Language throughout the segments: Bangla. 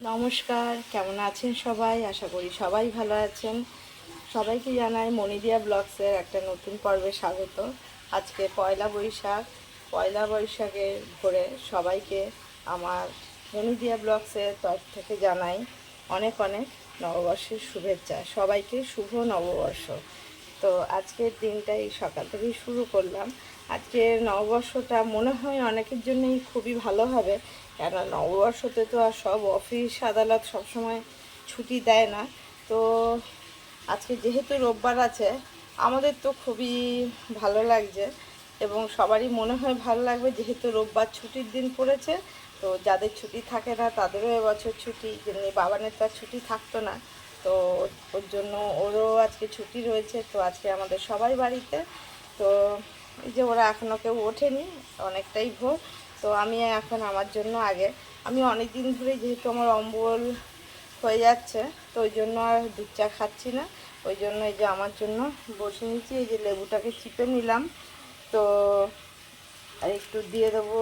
নমস্কার, কেমন আছেন সবাই? আশা করি সবাই ভালো আছেন। সবাইকে জানাই মনিদিয়া ব্লগসের একটা নতুন পর্বে স্বাগত। আজকে পয়লা বৈশাখ। পয়লা বৈশাখের ভোরে সবাইকে আমার মনিদিয়া ব্লগসের তরফ থেকে জানাই অনেক অনেক নববর্ষের শুভেচ্ছা। সবাইকে শুভ নববর্ষ। তো আজকের দিনটা এই সকাল থেকেই শুরু করলাম। আজকে নববর্ষটা মনে হয় অনেকের জন্যই খুবই ভালো হবে। কেন নববর্ষতে তো আর সব অফিস আদালত সবসময় ছুটি দেয় না। তো আজকে যেহেতু রোববার আছে, আমাদের তো খুবই ভালো লাগছে এবং সবারই মনে হয় ভালো লাগবে যেহেতু রোববার ছুটির দিন পড়েছে। তো যাদের ছুটি থাকে না, তাদেরও এবছর ছুটি, যেমনি বাবানের তো আর ছুটি থাকতো না, তো ওর জন্য ওরও আজকে ছুটি রয়েছে। তো আজকে আমাদের সবাই বাড়িতে। তো এই যে ওরা এখনও কেউ ওঠেনি, অনেকটাই ভোর। তো আমি এখন আমার জন্য আগে, আমি অনেক দিন ধরেই যেহেতু আমার অম্বল হয়ে যাচ্ছে, তো ওই জন্য আর দুধ চা খাচ্ছি না। ওই জন্য এই যে আমার জন্য বসে নিয়েছি, এই যে লেবুটাকে চিপে নিলাম। তো আর একটু দিয়ে দেবো,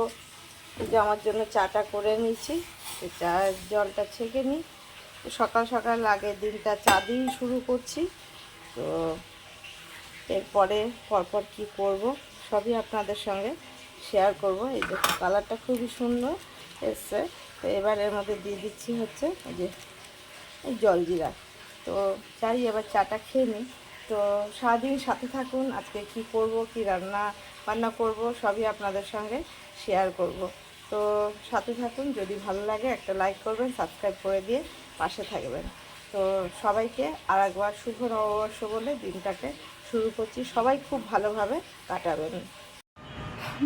এই যে আমার জন্য চাটা করে নিয়েছি। চা জলটা ছেঁকে নিই। সকাল সকাল আগের দিনটা চা দিয়েই শুরু করছি। তো এরপরে পরপর কি করব? সবই আপনাদের সঙ্গে শেয়ার করব। এই দেখো কালারটা খুবই সুন্দর এসছে। তো এবার এর মধ্যে দিয়ে দিচ্ছি হচ্ছে যে জলজিরা তো চাই এবার চাটা খেয়ে নিই। তো সারাদিন সাথে থাকুন, আজকে কি করব, কি রান্না বান্না করব, সবই আপনাদের সঙ্গে শেয়ার করব। তো সাথে থাকুন, যদি ভালো লাগে একটা লাইক করবেন সাবস্ক্রাইব করে দিয়ে পাশে থাকবেন। তো সবাইকে আর একবার শুভ নববর্ষ বলে দিনটাকে শুরু করছি। সবাই খুব ভালোভাবে কাটাবেন।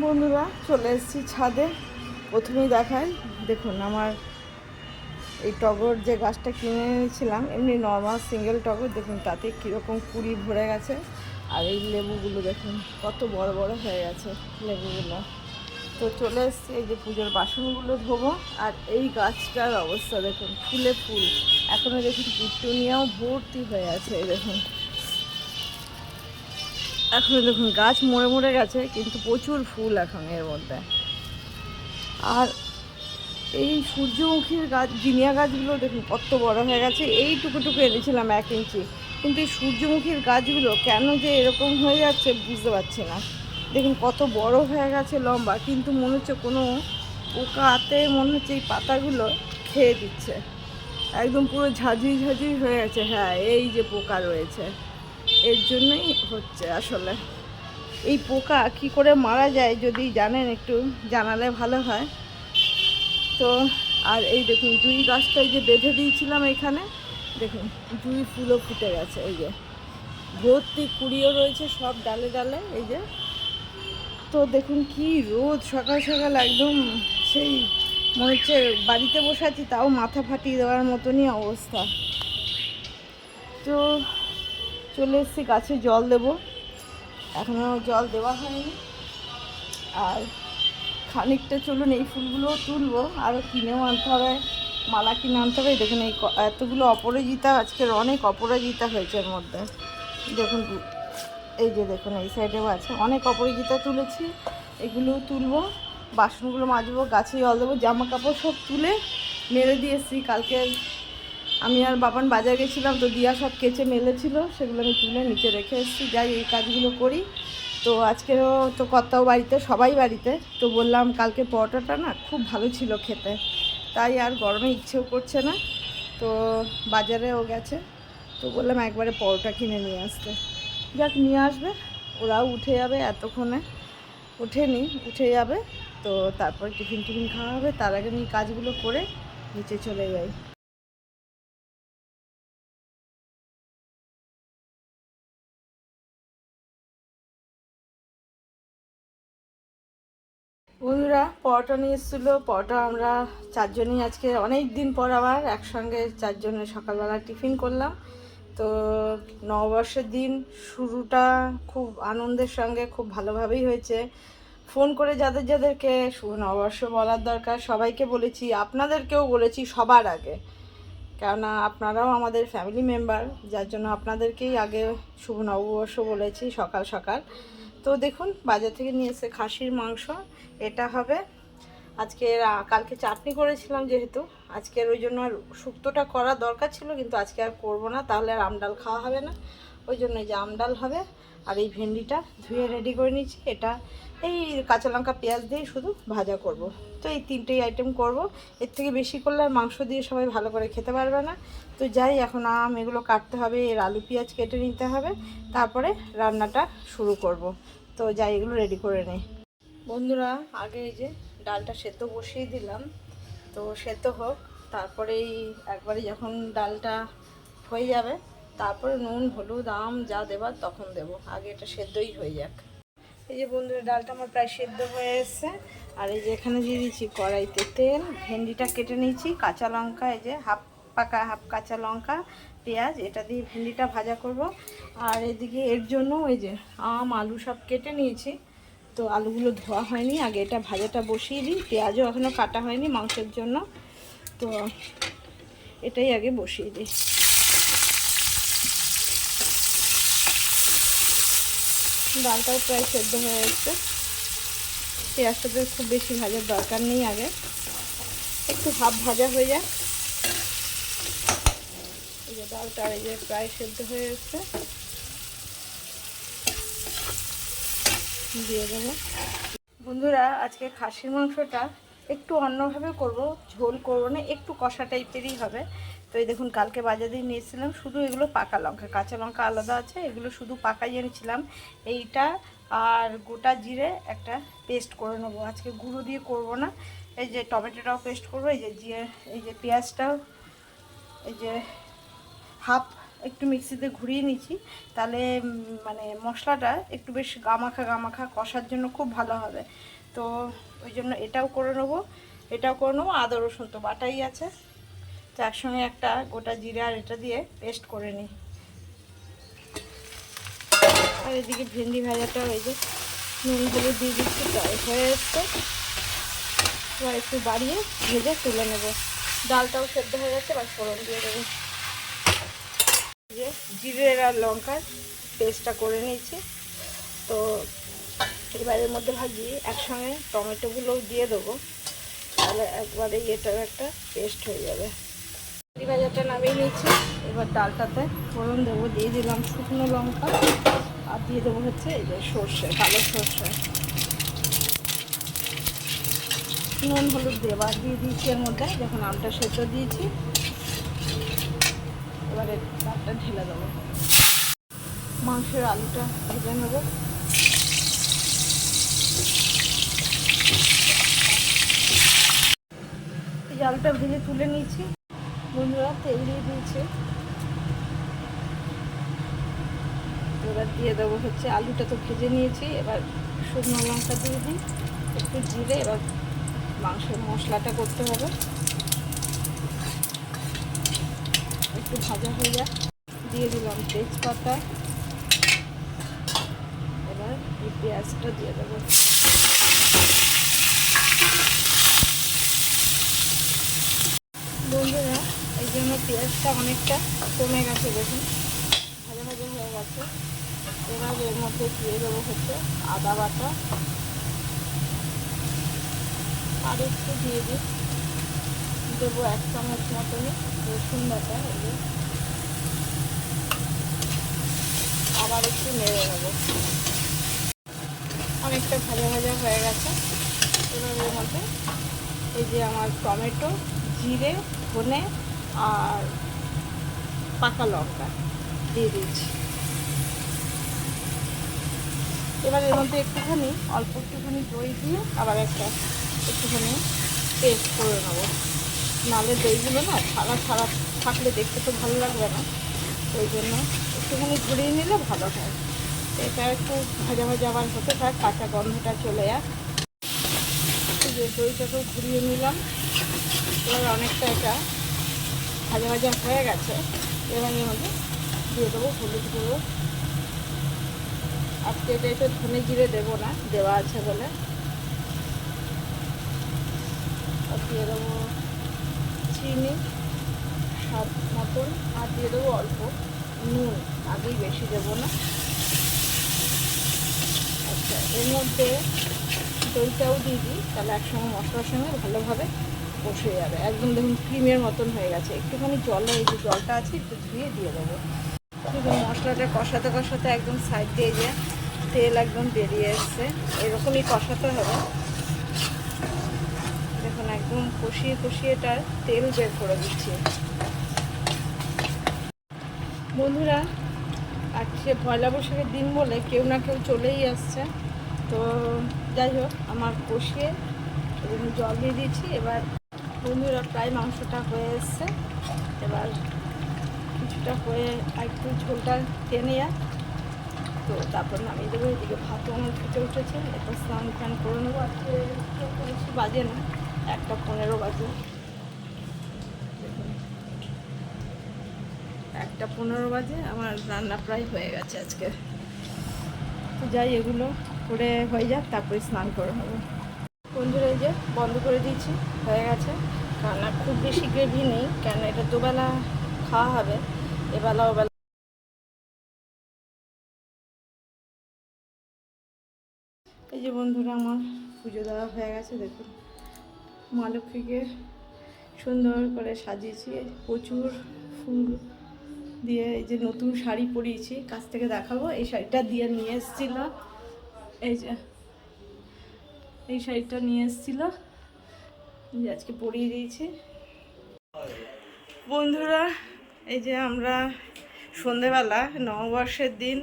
বন্ধুরা, চলে এসেছি ছাদে। প্রথমেই দেখাই, দেখুন আমার এই টগর যে গাছটা কিনে এনেছিলাম, এমনি নর্মাল সিঙ্গেল টগর, দেখুন তাতে কীরকম কুড়ি ভরে গেছে। আর এই লেবুগুলো দেখুন, কত বড় বড় হয়ে গেছে লেবুগুলো। তো চলে এসছি, এই যে পুজোর বাসনগুলো ধোবো। আর এই গাছটার অবস্থা দেখুন, ফুলে ফুল। এখনও দেখুন পিটুনিয়াও ভর্তি হয়ে আছে দেখুন। এখনও দেখুন, গাছ মরে মরে গেছে, কিন্তু প্রচুর ফুল এখন এর মধ্যে। আর এই সূর্যমুখীর গাছ, জিনিয়া গাছগুলো দেখুন কত বড় হয়ে গেছে এইটুকুটুকু এনেছিলাম এক ইঞ্চি। কিন্তু এই সূর্যমুখীর গাছগুলো কেন যে এরকম হয়ে যাচ্ছে বুঝতে পারছি না। দেখুন, কত বড় হয়ে গেছে লম্বা, কিন্তু মনে হচ্ছে কোনো পোকাতে মনে হচ্ছে এই পাতাগুলো খেয়ে দিচ্ছে। একদম পুরো ঝাঁঝি ঝাঁঝি হয়ে গেছে হ্যাঁ এই যে পোকা রয়েছে। এর জন্যই হচ্ছে আসলে। এই পোকা কি করে মারা যায় যদি জানেন একটু, জানালে ভালো হয়। তো, আর এই দেখুন জুই গাছটা যে বেঁধে দিয়েছিলাম এখানে, দেখুন জুই ফুলও ফুটে গেছে, এই যে। ভর্তি কুড়িও রয়েছে সব ডালে ডালে, এই যে। তো দেখুন, কি রোদ, সকাল সকাল একদম সেই মনে হচ্ছে বাড়িতে বসে আছি, তাও মাথা ফাটিয়ে দেওয়ার মতনই অবস্থা। তো চলে এসেছি, গাছে জল দেব। এখনও জল দেওয়া হয়নি। আর খানিকটা চলুন এই ফুলগুলোও তুলবো আরও কিনেও আনতে হবে, মালা কিনে আনতে হবে। দেখুন এই এতগুলো অপরাজিতা, আজকের অনেক অপরাজিতা হয়েছে এর মধ্যে। দেখুন, এই যে দেখুন, এই সাইডেও আছে। অনেক অপরাজিতা তুলেছি এগুলোও তুলবো, বাসনগুলো মাজবো, গাছে জল দেবো, জামা কাপড় সব তুলে মেরে দিয়ে এসেছি। কালকে আমি আর বাবান বাজার গেছিলাম, তো দিয়া সব কেচে মেলেছিল, সেগুলো আমি তুলে নিচে রেখে এসেছি। যাই, এই কাজগুলো করি। তো আজকেরও তো কর্তাও বাড়িতে, সবাই বাড়িতে। তো বললাম, কালকে পরোটাটা না খুব ভালো ছিল খেতে। তাই আর গরমে ইচ্ছেও করছে না। তো বাজারেও গেছে। তো বললাম, একবারে পরোটা কিনে নিয়ে আসতে। যাক, নিয়ে আসবে। ওরাও উঠে যাবে এতক্ষণে। উঠেনি উঠে যাবে। তো তারপর টিফিন টিফিন খাওয়া হবে। তার আগে আমি কাজগুলো করে নিচে চলে যাই। বন্ধুরা, পরোটা নিয়ে এসেছিল। পরোটা আমরা চারজনই আজকে অনেক দিন পর আবার একসঙ্গে চারজনে সকালবেলা টিফিন করলাম। তো নববর্ষের দিন শুরুটা খুব আনন্দের সঙ্গে, খুব ভালোভাবেই হয়েছে। ফোন করে যাদের যাদেরকে শুভ নববর্ষ বলার দরকার, সবাইকে বলেছি, আপনাদেরকেও বলেছি সবার আগে। কেননা আপনারাও আমাদের ফ্যামিলি মেম্বার যার জন্য আপনাদেরকেই আগে শুভ নববর্ষ বলেছি সকাল সকাল। তো দেখুন, বাজার থেকে নিয়ে এসে খাসির মাংস, এটা হবে। আজকে কালকে চাটনি করেছিলাম যেহেতু। আজকের ওই জন্য আর শুক্তোটা করা দরকার ছিল, কিন্তু আজকে আর করব না, তাহলে আর আমডাল খাওয়া হবে না। ওই জন্য যে আমডাল হবে, আর এই ভেন্ডিটা ধুয়ে রেডি করে নিচ্ছি এটা এই কাঁচা লঙ্কা, পেঁয়াজ দিয়েই শুধু ভাজা করব। তো এই তিনটেই আইটেম করব। এর থেকে বেশি করলে আর মাংস দিয়ে সবাই ভালো করে খেতে পারবে না। তো যাই, এখন আম এগুলো কাটতে হবে, এর আলু, পেঁয়াজ কেটে নিতে হবে। তারপরে রান্নাটা শুরু করব। তো যাই, এগুলো রেডি করে নেই। বন্ধুরা, আগে এই যে ডালটা সেদ্ধ বসিয়ে দিলাম। তো সেদ্ধ হোক, তারপরে এই একবারে যখন ডালটা হয়ে যাবে, তারপরে নুন, হলুদ, আম যা দেবার তখন দেব। আগে এটা সেদ্ধই হয়ে যাক। এই যে বন্ধুরা, ডালটা আমার প্রায় সেদ্ধ হয়ে এসছে। আর এই যে এখানে দিয়ে দিচ্ছি কড়াইতে তেল, ভেন্ডিটা কেটে নিয়েছি, কাঁচা লঙ্কা, এই যে হাফ পাকা, হাফ কাঁচা লঙ্কা, পেঁয়াজ, এটা দিয়ে ভেন্ডিটা ভাজা করব। আর এদিকে এর জন্য ওই যে আম, আলু সব কেটে নিয়েছি। তো আলুগুলো ধোয়া হয়নি, আগে এটা ভাজাটা বসিয়ে দিই। পেঁয়াজও এখনও কাটা হয়নি মাংসের জন্য। তো এটাই আগে বসিয়ে দিই। ডালটাও প্রায় সেদ্ধ হয়ে এসছে। পেঁয়াজটা তো খুব বেশি ভাজার দরকার নেই আগে। একটু হাফ ভাজা হয়ে যায় এই যে ডালটা এই যে প্রায় সেদ্ধ হয়ে এসছে। দিয়ে দেবো। বন্ধুরা, আজকে খাসির মাংসটা একটু অন্যভাবে করব, ঝোল করব না, একটু কষা টাইপেরই হবে। তো এই দেখুন, কালকে বাজার দিয়ে নিয়েছিলাম শুধু এগুলো পাকা লঙ্কা। কাঁচা লঙ্কা আলাদা আছে, এগুলো শুধু পাকাই এনেছিলাম। এইটা আর গোটা জিরে একটা পেস্ট করে নেব। আজকে গুঁড়ো দিয়ে করব না। এই যে টমেটোটাও পেস্ট করব, এই যে জিরে, এই যে পেঁয়াজটাও, এই যে হাফ একটু মিক্সিতে ঘুরিয়ে নিচ্ছি। তাহলে মানে মশলাটা একটু বেশ গামাখা গামাখা কষার জন্য খুব ভালো হবে। তো ওই জন্য এটাও করে নেব, এটাও করে নেব, আদা রসুন তো বাটাই আছে। একসঙ্গে একটা গোটা জিরা আর এটা দিয়ে পেস্ট করে নিই। আর এদিকে ভেন্ডি ভাজাটা ওই যে নুন, হলুদ দিয়ে দিচ্ছি প্রায় হয়ে এসছে। এবার একটু বাড়িয়ে ভেজে তুলে নেব। ডালটাও সেদ্ধ হয়ে গেছে, এবার ফোড়ন দিয়ে দেবো। যে জিরের আর লঙ্কার পেস্টটা করে নিয়েছি। তো এবার এর মধ্যে ভাজি, একসঙ্গে টমেটোগুলোও দিয়ে দেবো। তাহলে একবারে এটার একটা পেস্ট হয়ে যাবে। এই ভাজাটা নামিয়ে নিয়েছি। এবার ডালটাতে ফোড়ন দেবো, দিয়ে দিলাম শুকনো লঙ্কা, আর দিয়ে দেবো হচ্ছে এই যে সর্ষে কালো সর্ষে। নুন, হলুদ দেবার দিয়ে দিয়েছি এর মধ্যে, যখন আমটা সেদ্ধ দিয়েছি, এবারে ডালটা ঢেলে দেবো। মাংসের আলুটা ভেজে নেব। এই আলুটা ভেজে তুলে নিয়েছি। বন্ধুরা, তেল দিয়ে দিয়েছে। এবার দিয়ে দেবো হচ্ছে আলুটা তো ভেজে নিয়েছি। এবার শুকনো লঙ্কা দিয়ে দিই, একটু জিরে, এবার মাংসের মশলাটা করতে হবে। একটু ভাজা হয়ে যাক। দিয়ে দিলাম তেজপাতা। এবার পেঁয়াজটা দিয়ে দেবো বন্ধুরা এই জন্য পেঁয়াজটা অনেকটা কমে গেছে, দেখুন। ভাজা ভাজা হয়ে গেছে। এবার এর মধ্যে দিয়ে দেবো হচ্ছে আদা বাটা। আর একটু দিয়ে দিই। দেবো এক চামচ মতনই রসুন বাটা যে। আবার একটু নেড়ে নেব। অনেকটা ভাজা ভাজা হয়ে গেছে। এবার এর মধ্যে এই যে আমার টমেটো, জিরে, ধনে আর পাকা লঙ্কা দিয়ে দিয়েছি। এবার এর মধ্যে একটুখানি, অল্প একটুখানি দই দিয়ে আবার একটা একটুখানি পেস্ট করে নেব। নালে দইগুলো না ছাড়া ছাড়া থাকলে দেখতে তো ভালো লাগবে না। ওই জন্য একটুখানি ঘুরিয়ে নিলে ভালো হয়। এটা একটু ভাজা ভাজা আবার হতে থাক কাঁচা গন্ধটা চলে যাক দইটাকেও ঘুরিয়ে নিলাম। এবার অনেকটা এটা ভাজা ভাজা হয়ে গেছে, এবার এর মধ্যে দিয়ে দেবো হলুদ গুঁড়ো। আজকে এটা একটু ধনে জিরে দেবো না, দেওয়া আছে বলে। দিয়ে দেবো চিনি, স্বাদ মতন। আর দিয়ে দেবো অল্প নুন, আগেই বেশি দেবো না। আচ্ছা এর মধ্যে দইটাও দিয়ে দিই, তাহলে একসঙ্গে মশলার সঙ্গে ভালোভাবে বসে যাবে। একদম দেখুন ক্রিমের মতন হয়ে গেছে। একটুখানি জলে এই যে জলটা আছে, একটু ধুয়ে দিয়ে দেবো। দেখুন মশলাটা কষাতে কষাতে একদম সাইড দিয়ে যে তেল একদম বেরিয়ে এসছে। এরকমই কষাতে হবে। দেখুন একদম কষিয়ে কষিয়ে এটার তেল বের করে দিচ্ছি। বন্ধুরা, আজকে পয়লা বৈশাখের দিন বলে কেউ না কেউ চলেই আসছে। তো যাই হোক, আমার কষিয়ে জল দিয়ে দিয়েছি। এবার বন্ধুরা প্রায় মাংসটা হয়ে এসছে। এবার কিছুটা হয়ে একটু ঝোলটা টেনে তো তারপর নামিয়ে দেবো, এদিকে ভাতও আমার ফুটে উঠেছে। এরপর স্নান টান করে নেব। আজকে বেশি বাজে না, একটা পনেরো বাজে। একটা পনেরো বাজে, আমার রান্না প্রায় হয়ে গেছে আজকে। তো যাই, এগুলো করে হয়ে যাক, তারপরে স্নান করে নেব। বন্ধুরা, এই যে বন্ধ করে দিয়েছি। হয়ে গেছে। কারণ খুব বেশি গ্রেভি নেই কেন এটা দুবেলা খাওয়া হবে, এবেলা ওবেলা এই যে বন্ধুরা, আমার পুজো দেওয়া হয়ে গেছে, দেখুন। মা লক্ষ্মীকে সুন্দর করে সাজিয়েছি প্রচুর ফুল দিয়ে এই যে নতুন শাড়ি পরিয়েছি, কাছ থেকে দেখাবো। এই শাড়িটা দিয়ে নিয়ে এসেছিল, এই যে, এই শাড়িটা নিয়ে এসেছিল। আজকে পরিয়ে দিয়েছি। বন্ধুরা, এই যে আমরা সন্ধেবেলা নববর্ষের দিন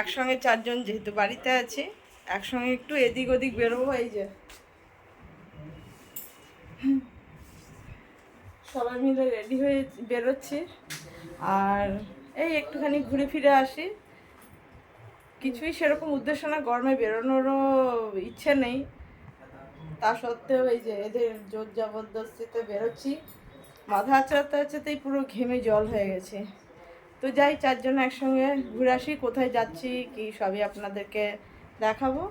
একসঙ্গে চারজন যেহেতু বাড়িতে আছি, একসঙ্গে একটু এদিক ওদিক বেরোবো, এই যে। সবাই মিলে রেডি হয়ে বেরোচ্ছি। আর এই একটুখানি ঘুরে ফিরে আসি। কিছুই সেরকম উদ্দেশ্য না, গরমে বেরোনোরও ইচ্ছে নেই। তা সত্ত্বেও এই যে এদের জোর জবরদস্তিতে বেরোচ্ছি মাথা আচড়াতে আচড়াতেই পুরো ঘেমে জল হয়ে গেছে তো যাই চারজন একসঙ্গে ঘুরে আসি কোথায় যাচ্ছি কি সবই আপনাদেরকে দেখাবো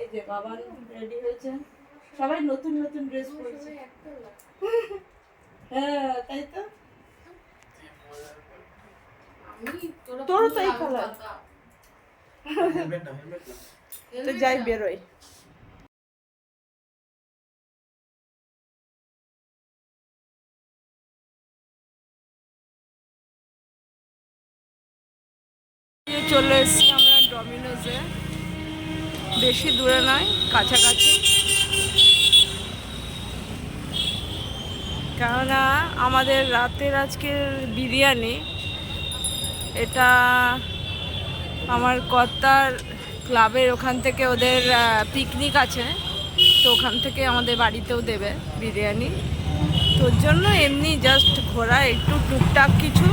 এই যে বাবা রেডি হয়েছে সবাই নতুন নতুন ড্রেস পরেছে হ্যাঁ তাই তো তোরও তো এই কালার তো যাই বেরোই চলে এসেছি আমরা ডমিনোজে। বেশি দূরে নয়, কাছাকাছি। কেননা আমাদের রাতের আজকের বিরিয়ানি, এটা আমার কর্তার ক্লাবের ওখান থেকে ওদের পিকনিক আছে। তো ওখান থেকে আমাদের বাড়িতেও দেবে বিরিয়ানি। তোর জন্য এমনি জাস্ট ঘোরা, একটু টুকটাক কিছু।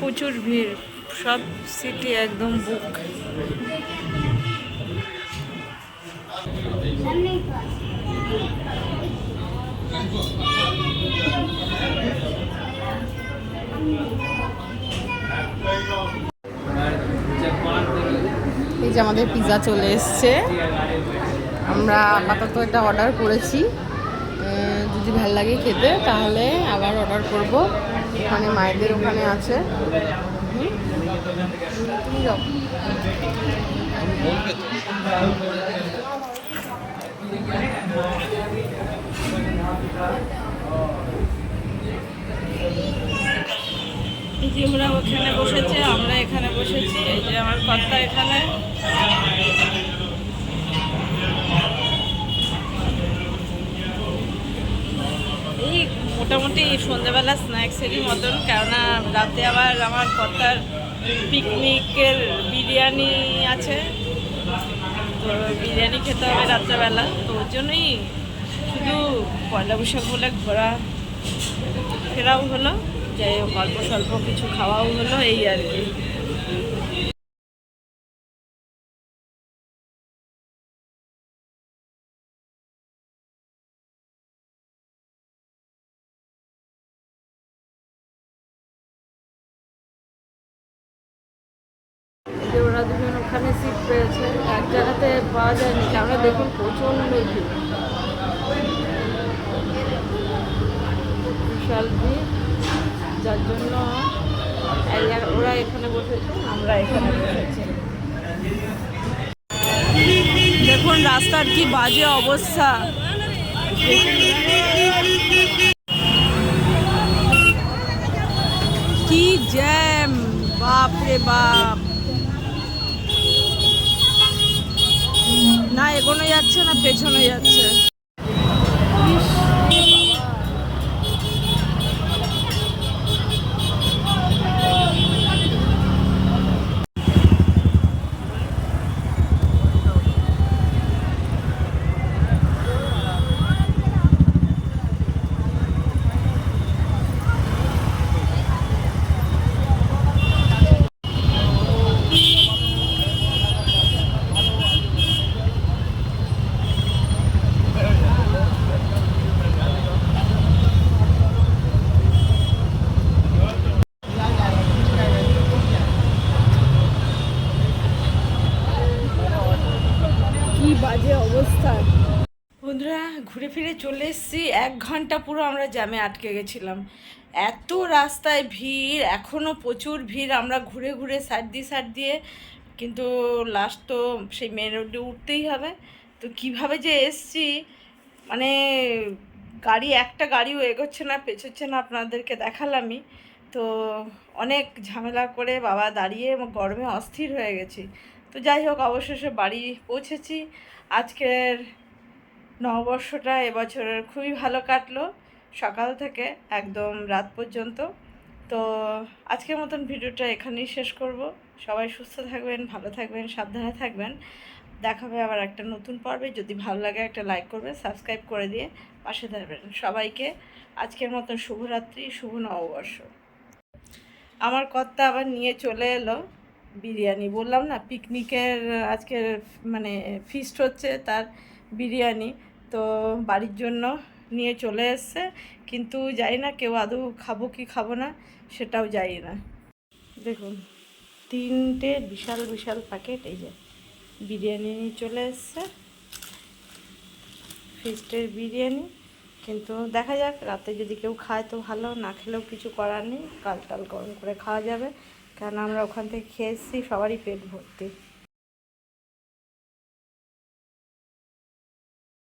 প্রচুর ভিড়, সব সিটি একদম বুক এই যে আমাদের পিৎজা চলে এসছে। আমরা আপাতত এটা অর্ডার করেছি। যদি ভালো লাগে খেতে, তাহলে আবার অর্ডার করব। ওখানে মায়েদের ওখানে আছে। যে আমরা ওখানে বসেছি, আমরা এখানে বসেছি, এই যে আমার কর্তা এখানে। এই মোটামুটি সন্ধ্যেবেলা স্ন্যাক্সেরই মতন, কেননা রাতে আবার আমার কর্তার পিকনিকের বিরিয়ানি আছে। তো বিরিয়ানি খেতে হবে রাত্রেবেলা, তো ওর জন্যই শুধু পয়লা বৈশাখ বলে ঘোরা ফেরাও হলো, যাই অল্প স্বল্প কিছু খাওয়াও হলো, এই আর কি। যে ওরা দুজন ওখানে সিট পেয়েছে। এক জায়গাতে পাওয়া যায়নি, কেননা দেখুন প্রচণ্ড ভিড়। বিশাল ভিড়, যার জন্য ওরা এখানে বসেছে, আমরা এখানে বসেছি। দেখুন রাস্তার কি বাজে অবস্থা। কি জ্যাম বাপ রে বাপ। এগোনো যাচ্ছে না পেছনে যাচ্ছে ইস, কি বাজে অবস্থা বন্ধুরা ঘুরে ফিরে চলে এসেছি। এক ঘণ্টা পুরো আমরা জ্যামে আটকে গেছিলাম। এত রাস্তায় ভিড় এখনও প্রচুর ভিড়। আমরা ঘুরে ঘুরে সাইড দিয়ে সাইড দিয়ে, কিন্তু লাস্ট তো সেই মেন রোডে উঠতেই হবে। তো কীভাবে যে এসছি মানে গাড়ি, একটা গাড়িও এগোচ্ছে না, পেছোচ্ছে না আপনাদেরকে দেখালামই। তো অনেক ঝামেলা করে বাবা দাঁড়িয়ে গরমে অস্থির হয়ে গেছি। তো যাই হোক, অবশেষে বাড়ি পৌঁছেছি। আজকের নববর্ষটা এবছরের খুবই ভালো কাটলো, সকাল থেকে একদম রাত পর্যন্ত। তো আজকের মতন ভিডিওটা এখানেই শেষ করব। সবাই সুস্থ থাকবেন, ভালো থাকবেন, সাবধানে থাকবেন। দেখাবে আবার একটা নতুন পর্বে। যদি ভালো লাগে একটা লাইক করবে সাবস্ক্রাইব করে দিয়ে পাশে থাকবেন। সবাইকে আজকের মতন শুভরাত্রি, শুভ নববর্ষ। আমার কর্তা আবার নিয়ে চলে এলো। বিরিয়ানি বললাম না, পিকনিকের আজকে মানে ফিস্ট হচ্ছে। তার বিরিয়ানি। তো বাড়ির জন্য নিয়ে চলে এসছে। কিন্তু জানি না কেউ আদৌ খাব কি খাব না, সেটাও জানি না। দেখুন, তিনটে বিশাল বিশাল প্যাকেট এই যে বিরিয়ানি নিয়ে চলে এসছে। ফিস্টের বিরিয়ানি। কিন্তু দেখা যাক, রাতে যদি কেউ খায় তো ভালো, না খেলেও কিছু করার নেই। কাল টাল গরম করে খাওয়া যাবে। কারণ আমরা ওখান থেকে খেয়ে এসেছি, সবারই পেট ভর্তি।